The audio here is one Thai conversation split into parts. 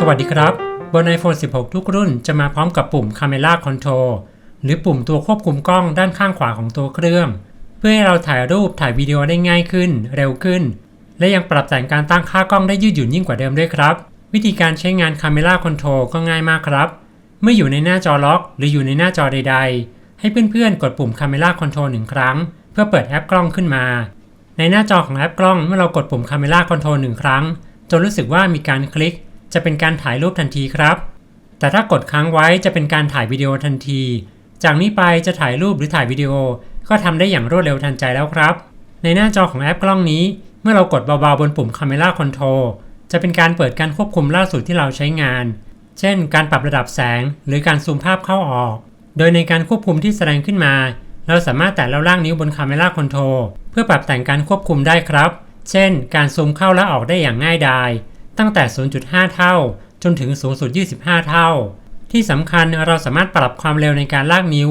สวัสดีครับ บน iPhone 16 ทุกรุ่นจะมาพร้อมกับปุ่ม Camera Control หรือปุ่มตัวควบคุมกล้องด้านข้างขวาของตัวเครื่อง เพื่อให้เราถ่ายรูปถ่ายวิดีโอได้ง่ายขึ้น เร็วขึ้น และยังปรับแต่งการตั้งค่ากล้องได้ยืดหยุ่นยิ่งกว่าเดิมด้วยครับ วิธีการใช้งาน Camera Control ก็ง่ายมากครับ เมื่ออยู่ในหน้าจอล็อก หรืออยู่ในหน้าจอใด ๆ ให้เพื่อนๆ กดปุ่ม Camera Control หนึ่งครั้ง เพื่อเปิดแอปกล้องขึ้นมา ในหน้าจอของแอปกล้องเมื่อเรากดปุ่ม Camera Control หนึ่งครั้งจนรู้สึกว่ามีการคลิก จะเป็นการถ่ายรูปทันทีครับ แต่ถ้ากดค้างไว้จะเป็นการถ่ายวิดีโอทันที จากนี้ไปจะถ่ายรูปหรือถ่ายวิดีโอ ก็ทำได้อย่างรวดเร็วทันใจแล้วครับ ในหน้าจอของแอปกล้องนี้ เมื่อเรากดเบาๆบนปุ่ม Camera Control จะเป็นการเปิดการควบคุมล่าสุดที่เราใช้งาน เช่น การปรับระดับแสง หรือการซูมภาพเข้าออก โดยในการควบคุมที่แสดงขึ้นมา เราสามารถแตะแล้วล่างนิ้วบน Camera Control เพื่อปรับแต่งการควบคุมได้ครับ เช่น การซูมเข้าและออกได้อย่างง่ายดาย ตั้งแต่ 0.5 เท่า จนถึงสูงสุด 25 เท่า ที่สำคัญเราสามารถปรับความเร็วในการลากนิ้ว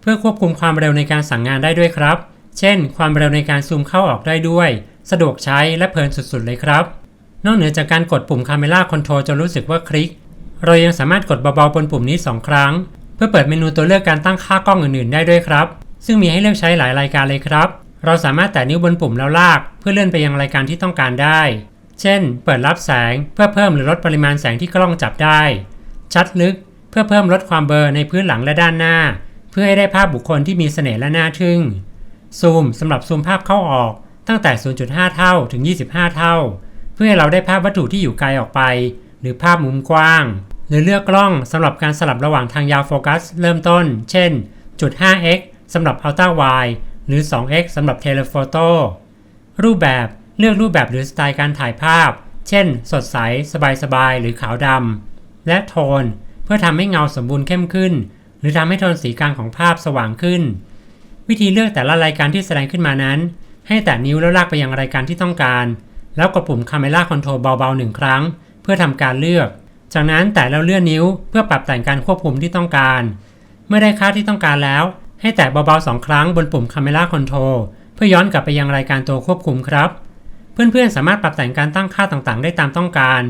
เพื่อควบคุมความเร็วในการสั่งงานได้ด้วยครับ เช่น ความเร็วในการซูมเข้าออกได้ด้วย สะดวกใช้และเพลินสุดๆเลยครับ นอกเหนือจากการกดปุ่ม Camera Control จะรู้สึกว่าคลิก เรายังสามารถกดเบาๆบนปุ่มนี้ 2 ครั้ง เพื่อเปิดเมนูตัวเลือกการตั้งค่ากล้องอื่นๆ ได้ด้วยครับ ซึ่งมีให้เลือกใช้หลายรายการเลยครับ เราสามารถแตะนิ้วบนปุ่มแล้วลาก เพื่อเลื่อนไปยังรายการที่ต้องการได้ เช่น เปิดรับแสงเพื่อเพิ่มหรือลดปริมาณแสงที่กล้องจับได้ ชัดลึกเพื่อเพิ่มลดความเบลอในพื้นหลังและด้านหน้า เพื่อให้ได้ภาพบุคคลที่มีเสน่ห์และน่าทึ่ง ซูมสำหรับซูมภาพเข้าออกตั้งแต่ 0.5 เท่าถึง 25 เท่า เพื่อให้เราได้ภาพวัตถุที่อยู่ไกลออกไป หรือภาพมุมกว้าง หรือเลือกกล้องสำหรับการสลับระหว่างทางยาวโฟกัส เริ่มต้น เช่น จุด 5x สำหรับ Ultra Wide หรือ 2x สำหรับ Telephoto รูปแบบ เลือกรูปแบบหรือสไตล์การถ่ายภาพ เช่น สดใส สบายๆ หรือขาวดำ และโทน เพื่อทำให้เงาสมบูรณ์เข้มขึ้น หรือทำให้โทนสีกลางของภาพสว่างขึ้น วิธีเลือกแต่ละรายการที่แสดงขึ้นมานั้น ให้แตะนิ้วแล้วลากไปยังรายการที่ต้องการ แล้วกดปุ่ม Camera Control เบาๆหนึ่งครั้ง เพื่อทำการเลือก จากนั้นแตะแล้วเลื่อนนิ้ว เพื่อปรับแต่งการควบคุมที่ต้องการ เมื่อได้ค่าที่ต้องการแล้ว ให้แตะเบาๆสองครั้งบนปุ่ม Camera Control เพื่อย้อนกลับไปยังรายการตัวควบคุมครับ เพื่อนๆ สามารถปรับแต่งการตั้งค่าต่างๆ ได้ตามต้องการ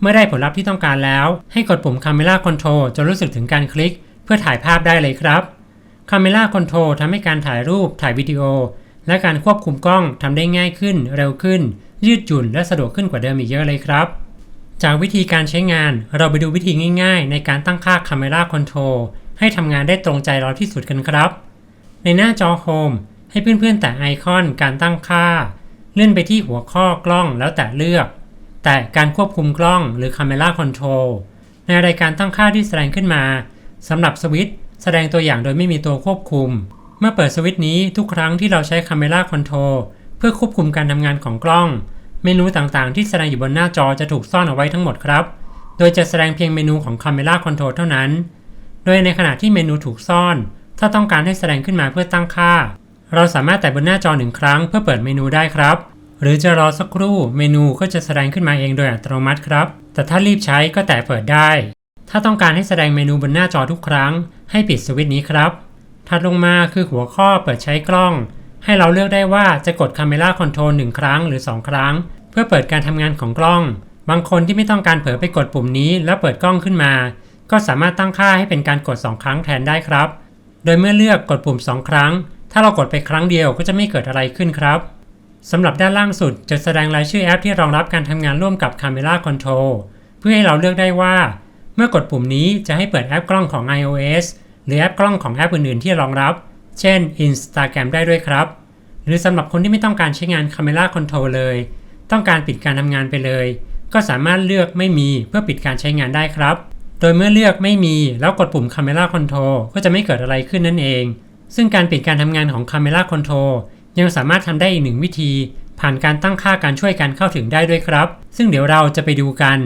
เมื่อได้ผลลัพธ์ที่ต้องการแล้ว ให้กดปุ่ม Camera Control จนรู้สึกถึงการคลิก เพื่อถ่ายภาพได้เลยครับ Camera Control ทำให้การถ่ายรูป ถ่ายวิดีโอ และการควบคุมกล้องทำได้ง่ายขึ้น เร็วขึ้น ยืดหยุ่น และสะดวกขึ้นกว่าเดิมอีกเยอะเลยครับ จากวิธีการใช้งาน เราไปดูวิธีง่าย ๆ ในการตั้งค่า Camera Control ให้ทำงานได้ตรงใจเราที่สุดกันครับ ในหน้าจอ Home ให้เพื่อนๆ แตะไอคอนการตั้งค่า เลื่อนไปที่หัวข้อกล้องแล้วแตะเลือก แตะการควบคุมกล้องหรือ Camera Control ในรายการตั้งค่าที่แสดงขึ้นมาสำหรับสวิตช์แสดงตัวอย่างโดยไม่มีตัวควบคุม เมื่อเปิดสวิตช์นี้ทุกครั้งที่เราใช้ Camera Control เพื่อควบคุมการทำงานของกล้อง เมนูต่างๆ ที่แสดงอยู่บนหน้าจอจะถูกซ่อนเอาไว้ทั้งหมดครับ โดยจะแสดงเพียงเมนูของ Camera Control เท่านั้น โดยในขณะที่เมนูถูกซ่อน ถ้าต้องการให้แสดงขึ้นมาเพื่อตั้งค่า เราสามารถแตะบนหน้าจอหนึ่งครั้งเพื่อเปิดเมนูได้ครับ หรือจะรอสักครู่เมนูก็จะแสดงขึ้นมาเองโดยอัตโนมัติครับ แต่ถ้ารีบใช้ก็แตะเปิดได้ ถ้าต้องการให้แสดงเมนูบนหน้าจอทุกครั้ง ให้ปิดสวิตช์นี้ครับ ถัดลงมาคือหัวข้อเปิดใช้กล้อง ให้เราเลือกได้ว่าจะกด Camera Control 1 ครั้งหรือ 2 ครั้ง เพื่อเปิดการทำงานของกล้อง บางคนที่ไม่ต้องการเผลอไปกดปุ่มนี้ แล้วเปิดกล้องขึ้นมา ก็สามารถตั้งค่าให้เป็นการกด 2 ครั้งแทนได้ครับ โดยเมื่อเลือกกดปุ่ม 2 ครั้ง ถ้าเรากดไปครั้งเดียวก็จะไม่เกิดอะไรขึ้นครับสำหรับด้านล่างสุดจะแสดงรายชื่อแอปที่รองรับการทำงานร่วมกับ Camera Control เพื่อให้เราเลือกได้ว่า เมื่อกดปุ่มนี้จะให้เปิดแอปกล้องของ iOS หรือแอปกล้องของแอปอื่นๆ ที่รองรับ เช่น Instagram ได้ด้วยครับ หรือสำหรับคนที่ไม่ต้องการใช้งาน Camera Control เลย ต้องการปิดการทำงานไปเลย ก็สามารถเลือกไม่มีเพื่อปิดการใช้งานได้ครับ โดยเมื่อเลือกไม่มีแล้วกดปุ่ม Camera Control ก็จะไม่เกิดอะไรขึ้นนั่นเอง ซึ่งการปิดการทำงานของ Camera Control ยังสามารถทำได้อีกหนึ่งวิธี ผ่านการตั้งค่าการช่วยการเข้าถึงได้ด้วยครับ ซึ่งเดี๋ยวเราจะไปดูกัน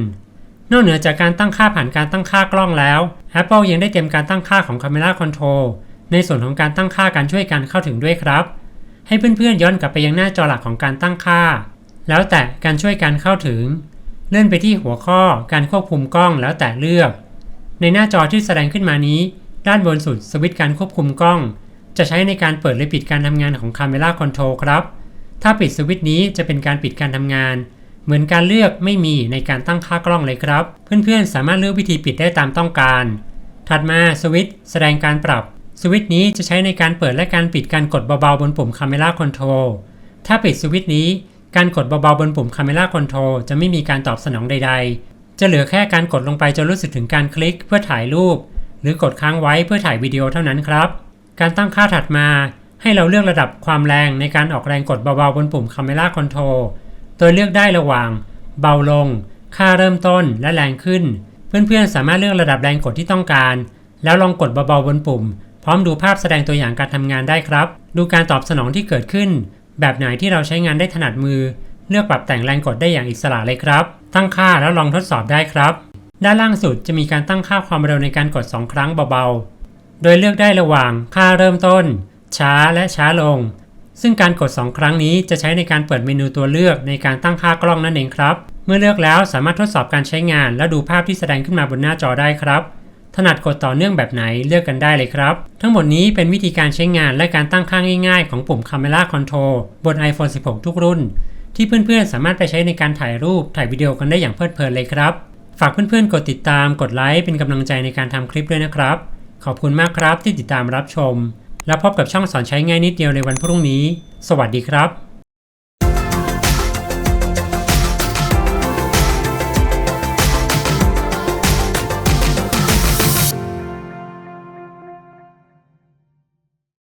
นอกเหนือจากการตั้งค่าผ่านการตั้งค่ากล้องแล้ว Apple ยังได้เตรียมการตั้งค่าของ Camera Control ในส่วนของการตั้งค่าการช่วยการเข้าถึงด้วยครับ ให้เพื่อนๆย้อนกลับไปยังหน้าจอหลักของการตั้งค่า แล้วแตะการช่วยการเข้าถึง เลื่อนไปที่หัวข้อการควบคุมกล้องแล้วแตะเลือก ในหน้าจอที่แสดงขึ้นมานี้ ด้านบนสุดสวิตช์การควบคุมกล้อง จะใช้ในการเปิดหรือปิดการทำงานของ Camera Control ครับ ถ้าปิดสวิตช์นี้จะเป็นการปิดการทำงาน เหมือนการเลือกไม่มีในการตั้งค่ากล้องเลยครับ เพื่อนๆ สามารถเลือกวิธีปิดได้ตามต้องการ ถัดมาสวิตช์แสดงการปรับ สวิตช์นี้จะใช้ในการเปิดและการปิดการกดเบาๆบนปุ่ม Camera Control ถ้าปิดสวิตช์นี้ การกดเบาๆบนปุ่ม Camera Control จะไม่มีการตอบสนองใด ๆ จะเหลือแค่การกดลงไปจะรู้สึกถึงการคลิกเพื่อถ่ายรูป หรือกดค้างไว้เพื่อถ่ายวิดีโอเท่านั้นครับ การตั้งค่าถัดมาให้เราเลือกระดับความแรงในการออกแรงกดเบาๆบนปุ่ม Camera Control โดยเลือกได้ระหว่าง เบาลง ค่าเริ่มต้นและแรงขึ้น เพื่อนๆสามารถเลือกระดับแรงกดที่ต้องการ แล้วลองกดเบาๆบนปุ่ม พร้อมดูภาพแสดงตัวอย่างการทำงานได้ครับ ดูการตอบสนองที่เกิดขึ้น แบบไหนที่เราใช้งานได้ถนัดมือ เลือกปรับแต่งแรงกดได้อย่างอิสระเลยครับ ตั้งค่าแล้วลองทดสอบได้ครับ ด้านล่างสุดจะมีการตั้งค่าความเร็วในการกด 2 ครั้งเบาๆ โดยเลือกได้ระหว่างค่าเริ่มต้น ช้าและช้าลง ซึ่งการกด 2 ครั้งนี้จะใช้ในการเปิดเมนูตัวเลือกในการตั้งค่ากล้องนั่นเองครับ เมื่อเลือกแล้วสามารถทดสอบการใช้งาน และดูภาพที่แสดงขึ้นมาบนหน้าจอได้ครับถนัดกดต่อเนื่องแบบไหนเลือกกันได้เลยครับ ทั้งหมดนี้เป็นวิธีการใช้งานและการตั้งค่าง่ายๆ ของปุ่ม Camera Control บน iPhone 16 ทุกรุ่น ที่เพื่อนๆ สามารถไปใช้ในการถ่ายรูปถ่ายวิดีโอกันได้อย่างเพลิดเพลินเลยครับ ฝากเพื่อนๆ กดติดตามกดไลค์เป็นกำลังใจในการทำคลิปด้วยนะครับ ขอบคุณมากครับที่ติดตามรับชม แล้วพบกับช่องสอนใช้ง่ายนิดเดียวในวันพรุ่งนี้ สวัสดีครับ